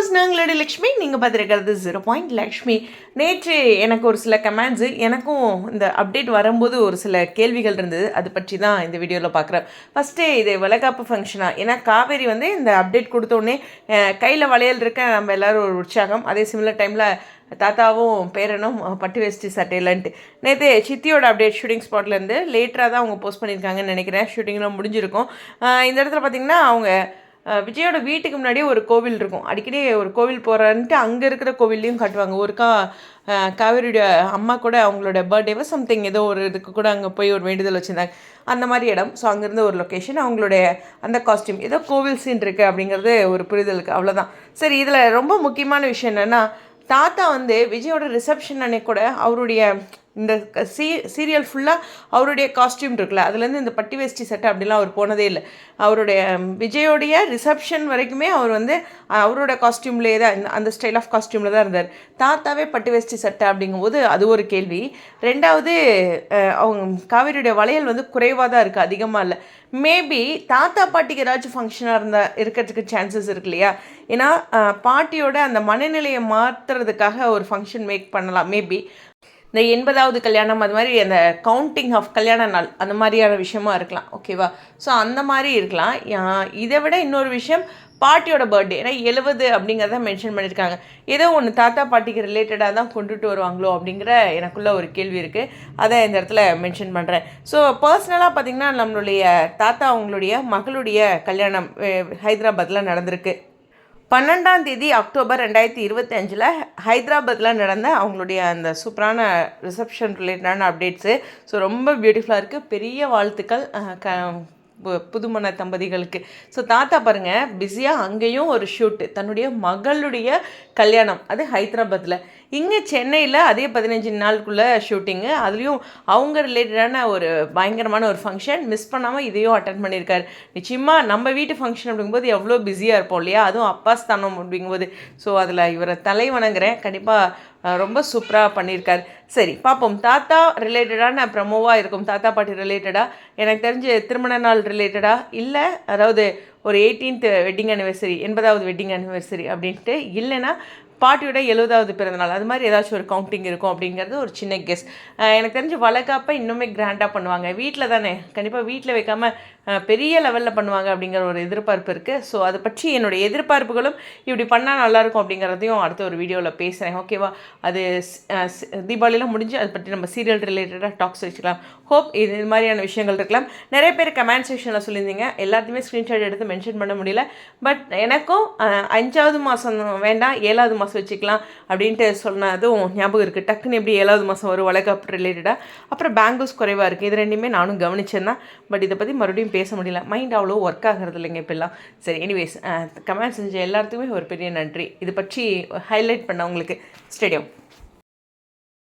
Viewers நாங்களோட Lakshmi நீங்கள் பார்த்துருக்கிறது zero point Lakshmi நேற்று எனக்கு ஒரு சில கமெண்ட்ஸு எனக்கும் இந்த அப்டேட் வரும்போது ஒரு சில கேள்விகள் இருந்தது. அது பற்றி தான் இந்த வீடியோவில் பார்க்குறேன் ஃபஸ்ட்டு இது வளகாப்பு ஃபங்க்ஷனாக ஏன்னா காவேரி வந்து இந்த அப்டேட் கொடுத்தோடனே கையில் வளையல் இருக்க நம்ம எல்லோரும் ஒரு உற்சாகம். அதே சிமிலர் டைமில் தாத்தாவும் பேரனும் பட்டு வேஷ்டி சட்டையிலன்ட்டு. நேற்று சித்தியோட அப்டேட் ஷூட்டிங் ஸ்பாட்லேருந்து லேட்டராக தான் அவங்க போஸ்ட் பண்ணியிருக்காங்கன்னு நினைக்கிறேன். ஷூட்டிங்லாம் முடிஞ்சிருக்கும். இந்த இடத்துல பார்த்திங்கன்னா அவங்க விஜயோட வீட்டுக்கு முன்னாடியே ஒரு கோவில் இருக்கும். அடிக்கடி ஒரு கோவில் போகிறான்ட்டு அங்கே இருக்கிற கோவில்லையும் காட்டுவாங்க. ஒருக்கா காவேரியோட அம்மா கூட அவங்களோட பர்த்டேவோ சம்திங் ஏதோ ஒரு இதுக்கு கூட அங்கே போய் ஒரு வேண்டுதல் வச்சுருந்தாங்க. அந்த மாதிரி இடம். ஸோ அங்கேருந்து ஒரு லொக்கேஷன் அவங்களுடைய அந்த காஸ்டியூம் ஏதோ கோவில் சீன் இருக்குது அப்படிங்கிறது ஒரு புரிதலுக்கு. அவ்வளோதான் சரி இதில் ரொம்ப முக்கியமான விஷயம் என்னென்னா தாத்தா வந்து விஜயோட ரிசப்ஷன் அன்னைக்கு கூட அவருடைய இந்த க- சீ சீரியல் ஃபுல்லாக அவருடைய காஸ்டியூம் இருக்குல்ல அதுலேருந்து இந்த பட்டி வேஷ்டி சட்டை அப்படிலாம் அவர் போனதே இல்லை. அவருடைய விஜயோடைய ரிசப்ஷன் வரைக்குமே அவர் வந்து அவரோட காஸ்டியூம்லேயே தான் அந்த ஸ்டைல் ஆஃப் காஸ்டியூமில் தான் இருந்தார். தாத்தாவே பட்டு வேஷ்டி சட்டை அப்படிங்கும்போது அது ஒரு கேள்வி. ரெண்டாவது அவங்க காவேரியுடைய வளையல் வந்து குறைவாக தான் இருக்குது அதிகமாக இல்லை. மேபி தாத்தா பாட்டிக்கு ஏதாச்சும் ஃபங்க்ஷனாக இருந்தால் இருக்கிறதுக்கு சான்சஸ் இருக்கு இல்லையா? ஏன்னா பாட்டியோட அந்த மனநிலையை மாற்றுறதுக்காக ஒரு ஃபங்க்ஷன் மேக் பண்ணலாம் மேபி இந்த எண்பதாவது கல்யாணம் அது மாதிரி அந்த கவுண்டிங் ஆஃப் கல்யாண நாள் அந்த மாதிரியான விஷயமா இருக்கலாம் ஓகேவா ஸோ அந்த மாதிரி இருக்கலாம். இதை விட இன்னொரு விஷயம் பாட்டியோட பர்த்டே ஏன்னா எழுபது அப்படிங்கிறத மென்ஷன் பண்ணியிருக்காங்க ஏதோ ஒன்று தாத்தா பாட்டிக்கு ரிலேட்டடாக தான் கொண்டுட்டு வருவாங்களோ அப்படிங்கிற எனக்குள்ள ஒரு கேள்வி இருக்குது அதை இந்த இடத்துல மென்ஷன் பண்ணுறேன் ஸோ பர்சனலாக பார்த்திங்கன்னா நம்மளுடைய தாத்தா அவங்களுடைய மகளுடைய கல்யாணம் ஹைதராபாத்தில் நடந்திருக்கு. பன்னெண்டாம் தேதி அக்டோபர் ரெண்டாயிரத்தி இருபத்தி அஞ்சில் ஹைதராபாத்தில் நடந்த அவங்களுடைய அந்த சூப்பரான ரிசப்ஷன் ரிலேட்டடான அப்டேட்ஸு ஸோ ரொம்ப பியூட்டிஃபுல்லாக இருக்குது பெரிய வாழ்த்துக்கள். க புதுமண தம்பதிகளுக்கு. ஸோ தாத்தா பாருங்கள் பிஸியாக அங்கேயும் ஒரு ஷூட்டு தன்னுடைய மகளுடைய கல்யாணம் அது ஹைதராபாத்தில் இங்கே சென்னையில் அதே பதினஞ்சு நாளுக்குள்ளே ஷூட்டிங்கு அதுலேயும் அவங்க ரிலேட்டடான ஒரு பயங்கரமான ஒரு ஃபங்க்ஷன் மிஸ் பண்ணாமல் இதையும் அட்டன் பண்ணியிருக்காரு. நிச்சயமாக நம்ம வீட்டு ஃபங்க்ஷன் அப்படிங்கும்போது எவ்வளோ பிஸியாக இருப்போம் இல்லையா? அதுவும் அப்பா ஸ்தானம் அப்படிங்கும்போது. ஸோ அதில் இவரை தலை வணங்குறேன். கண்டிப்பாக ரொம்ப சூப்பராக பண்ணியிருக்காரு. சரி பார்ப்போம் தாத்தா ரிலேட்டடான ப்ரமோவாக இருக்கும். தாத்தா பாட்டி ரிலேட்டடாக எனக்கு தெரிஞ்சு திருமண நாள் ரிலேட்டடாக இல்லை அதாவது ஒரு எயிட்டீன்த் வெட்டிங் அனிவர்சரி எண்பதாவது வெட்டிங் அனிவர்சரி அப்படின்ட்டு இல்லைன்னா பாட்டியோட எழுபதாவது பிறந்தநாள். அது மாதிரி ஏதாச்சும் ஒரு கவுண்டிங் இருக்கும் அப்படிங்கிறது ஒரு சின்ன கெஸ் எனக்கு தெரிஞ்சு வளகாப்பை இன்னுமே கிராண்டாக பண்ணுவாங்க. வீட்டில் தானே. கண்டிப்பாக வீட்டில் வைக்காமல் பெரிய லெவலில் பண்ணுவாங்க அப்படிங்கிற ஒரு எதிர்பார்ப்பு இருக்குது ஸோ அதை பற்றி என்னுடைய எதிர்பார்ப்புகளும் இப்படி பண்ணால் நல்லாயிருக்கும் அப்படிங்கிறதையும் அடுத்த ஒரு வீடியோவில் பேசுகிறேன் ஓகேவா அது தீபாவளி அஹ், முடிஞ்சு அதை பற்றி நம்ம சீரியல் ரிலேட்டடாக டாக்ஸ் வச்சுக்கலாம். ஹோப் இது இது மாதிரியான விஷயங்கள் இருக்கலாம். நிறைய பேர் கமெண்ட் செக்ஷனில் சொல்லியிருந்தீங்க. எல்லாத்தையுமே ஸ்க்ரீன்ஷாட் எடுத்து மென்ஷன் பண்ண முடியல. பட் எனக்கும் அஞ்சாவது மாதம் வேண்டாம் ஏழாவது மாதம் வச்சுக்கலாம் அப்படின்ட்டு சொன்னதும் ஞாபகம் இருக்குது டக்குன்னு எப்படி ஏழாவது மாதம் வரும் வளகாப்பு ரிலேட்டடாக அப்புறம் பேங்கிள்ஸ் குறைவாக இருக்குது இது ரெண்டுமே நானும் கவனிச்சேன் தான். பட் இதை பற்றி மறுபடியும் பேச முடியல. மைண்ட் அவ்வளோ ஒர்க் ஆகிறது இல்லைங்க இப்போல்லாம் சரி எனிவேஸ் கமெண்ட் செஞ்ச எல்லாத்துக்குமே ஒரு பெரிய நன்றி. இது பற்றி ஹைலைட் பண்ண உங்களுக்கு ஸ்டேடியம்